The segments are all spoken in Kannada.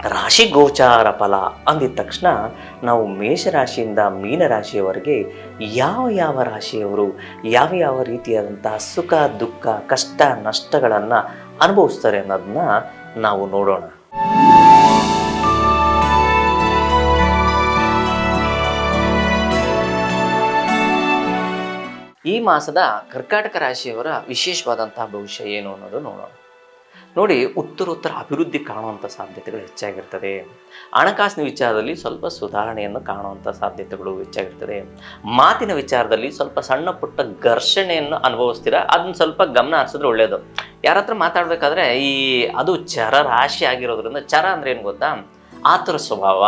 ರಾಶಿ ಗೋಚಾರ ಫಲ ಅಂದಿದ ತಕ್ಷಣ ನಾವು ಮೇಷರಾಶಿಯಿಂದ ಮೀನರಾಶಿಯವರೆಗೆ ಯಾವ ಯಾವ ರಾಶಿಯವರು ಯಾವ ಯಾವ ರೀತಿಯಾದಂತಹ ಸುಖ, ದುಃಖ, ಕಷ್ಟ, ನಷ್ಟಗಳನ್ನು ಅನುಭವಿಸ್ತಾರೆ ಅನ್ನೋದನ್ನ ನಾವು ನೋಡೋಣ. ಈ ಮಾಸದ ಕರ್ಕಾಟಕ ರಾಶಿಯವರ ವಿಶೇಷವಾದಂತಹ ಭವಿಷ್ಯ ಏನು ಅನ್ನೋದು ನೋಡೋಣ. ನೋಡಿ ಉತ್ತರೋತ್ತರ ಅಭಿವೃದ್ಧಿ ಕಾಣುವಂಥ ಸಾಧ್ಯತೆಗಳು ಹೆಚ್ಚಾಗಿರ್ತದೆ. ಹಣಕಾಸಿನ ವಿಚಾರದಲ್ಲಿ ಸ್ವಲ್ಪ ಸುಧಾರಣೆಯನ್ನು ಕಾಣುವಂಥ ಸಾಧ್ಯತೆಗಳು ಹೆಚ್ಚಾಗಿರ್ತದೆ. ಮಾತಿನ ವಿಚಾರದಲ್ಲಿ ಸ್ವಲ್ಪ ಸಣ್ಣ ಪುಟ್ಟ ಘರ್ಷಣೆಯನ್ನು ಅನುಭವಿಸ್ತೀರ, ಅದನ್ನ ಸ್ವಲ್ಪ ಗಮನ ಹರಿಸಿದ್ರೆ ಒಳ್ಳೆಯದು ಯಾರ ಹತ್ರ ಮಾತಾಡಬೇಕಾದ್ರೆ ಈ ಅದು ಚರ ರಾಶಿ ಆಗಿರೋದ್ರಿಂದ, ಚರ ಅಂದ್ರೆ ಏನು ಗೊತ್ತಾ? ಆತುರ ಸ್ವಭಾವ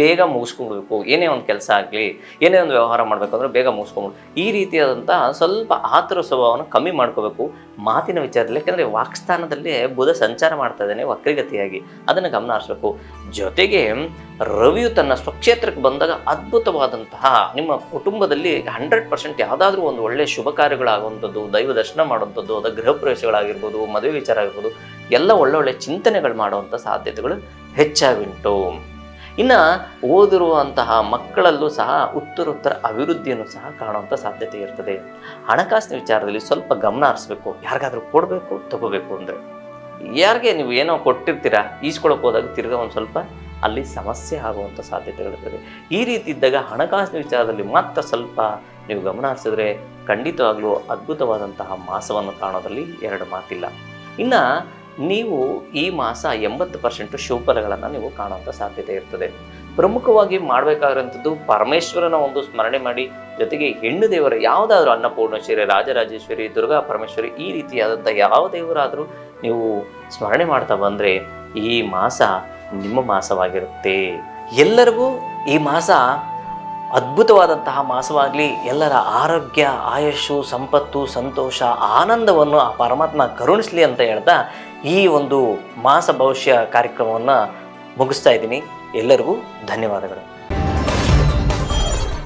ಬೇಗ ಮುಗಿಸ್ಕೊಂಡ್ಬೇಕು ಏನೇ ಒಂದು ಕೆಲಸ ಆಗಲಿ, ಏನೇ ಒಂದು ವ್ಯವಹಾರ ಮಾಡಬೇಕಂದ್ರೆ ಬೇಗ ಮುಗಿಸ್ಕೊಂಡ್ಬಿಡು ಈ ರೀತಿಯಾದಂಥ ಸ್ವಲ್ಪ ಆತುರ ಸ್ವಭಾವನ ಕಮ್ಮಿ ಮಾಡ್ಕೋಬೇಕು. ಮಾತಿನ ವಿಚಾರದಲ್ಲಿ, ಯಾಕಂದರೆ ವಾಕ್ಸ್ಥಾನದಲ್ಲಿ ಬುಧ ಸಂಚಾರ ಮಾಡ್ತಾ ಇದ್ದಾನೆ ವಕ್ರಿಗತಿಯಾಗಿ. ಅದನ್ನು ಗಮನ ಹರಿಸ್ಬೇಕು. ಜೊತೆಗೆ ರವಿಯು ತನ್ನ ಸ್ವಕ್ಷೇತ್ರಕ್ಕೆ ಬಂದಾಗ ಅದ್ಭುತವಾದಂತಹ ನಿಮ್ಮ ಕುಟುಂಬದಲ್ಲಿ ಹಂಡ್ರೆಡ್ ಪರ್ಸೆಂಟ್ ಯಾವುದಾದ್ರೂ ಒಂದು ಒಳ್ಳೆಯ ಶುಭ ಕಾರ್ಯಗಳಾಗುವಂಥದ್ದು, ದೈವ ದರ್ಶನ ಮಾಡುವಂಥದ್ದು, ಅದು ಗೃಹ ಪ್ರವೇಶಗಳಾಗಿರ್ಬೋದು, ಮದುವೆ ವಿಚಾರ ಆಗಿರ್ಬೋದು, ಎಲ್ಲ ಒಳ್ಳೊಳ್ಳೆ ಚಿಂತನೆಗಳು ಮಾಡುವಂಥ ಸಾಧ್ಯತೆಗಳು ಹೆಚ್ಚಾಗುಂಟು. ಇನ್ನು ಓದಿರುವಂತಹ ಮಕ್ಕಳಲ್ಲೂ ಸಹ ಉತ್ತರೋತ್ತರ ಅಭಿವೃದ್ಧಿಯನ್ನು ಸಹ ಕಾಣುವಂಥ ಸಾಧ್ಯತೆ ಇರ್ತದೆ. ಹಣಕಾಸಿನ ವಿಚಾರದಲ್ಲಿ ಸ್ವಲ್ಪ ಗಮನ ಹರಿಸ್ಬೇಕು. ಯಾರಿಗಾದ್ರೂ ಕೊಡಬೇಕು, ತಗೋಬೇಕು ಅಂದರೆ. ಯಾರಿಗೆ ನೀವು ಏನೋ ಕೊಟ್ಟಿರ್ತೀರಾ ಈಸ್ಕೊಳಕ್ಕೆ ಹೋದಾಗ ತಿರ್ಗಾ ಒಂದು ಸ್ವಲ್ಪ ಅಲ್ಲಿ ಸಮಸ್ಯೆ ಆಗುವಂಥ ಸಾಧ್ಯತೆಗಳಿರ್ತದೆ ಈ ರೀತಿ ಇದ್ದಾಗ ಹಣಕಾಸಿನ ವಿಚಾರದಲ್ಲಿ ಮಾತ್ರ ಸ್ವಲ್ಪ ನೀವು ಗಮನ ಹರಿಸಿದ್ರೆ ಖಂಡಿತವಾಗ್ಲೂ ಅದ್ಭುತವಾದಂತಹ ಮಾಸವನ್ನು ಕಾಣೋದರಲ್ಲಿ ಎರಡು ಮಾತಿಲ್ಲ. ಇನ್ನು ನೀವು ಈ ಮಾಸ ಎಂಬತ್ತು ಪರ್ಸೆಂಟು ಶಿವಫಲಗಳನ್ನು ನೀವು ಕಾಣುವಂಥ ಸಾಧ್ಯತೆ ಇರ್ತದೆ. ಪ್ರಮುಖವಾಗಿ ಮಾಡಬೇಕಾಗಿರೋಂಥದ್ದು ಪರಮೇಶ್ವರನ ಒಂದು ಸ್ಮರಣೆ ಮಾಡಿ, ಜೊತೆಗೆ ಹೆಣ್ಣು ದೇವರ ಯಾವುದಾದ್ರೂ ಅನ್ನಪೂರ್ಣೇಶ್ವರಿ, ರಾಜರಾಜೇಶ್ವರಿ, ದುರ್ಗಾ ಪರಮೇಶ್ವರಿ ಈ ರೀತಿಯಾದಂಥ ಯಾವ ದೇವರಾದರೂ ನೀವು ಸ್ಮರಣೆ ಮಾಡ್ತಾ ಬಂದರೆ ಈ ಮಾಸ ನಿಮ್ಮ ಮಾಸವಾಗಿರುತ್ತೆ. ಎಲ್ಲರಿಗೂ ಈ ಮಾಸ ಅದ್ಭುತವಾದಂತಹ ಮಾಸವಾಗಲಿ ಎಲ್ಲರ ಆರೋಗ್ಯ, ಆಯಸ್ಸು, ಸಂಪತ್ತು, ಸಂತೋಷ, ಆನಂದವನ್ನು ಆ ಪರಮಾತ್ಮ ಕರುಣಿಸಲಿ ಅಂತ ಹೇಳ್ತಾ ಈ ಒಂದು ಮಾಸ ಭವಿಷ್ಯ ಕಾರ್ಯಕ್ರಮವನ್ನು ಮುಗಿಸ್ತಾ ಇದ್ದೀನಿ. ಎಲ್ಲರಿಗೂ ಧನ್ಯವಾದಗಳು.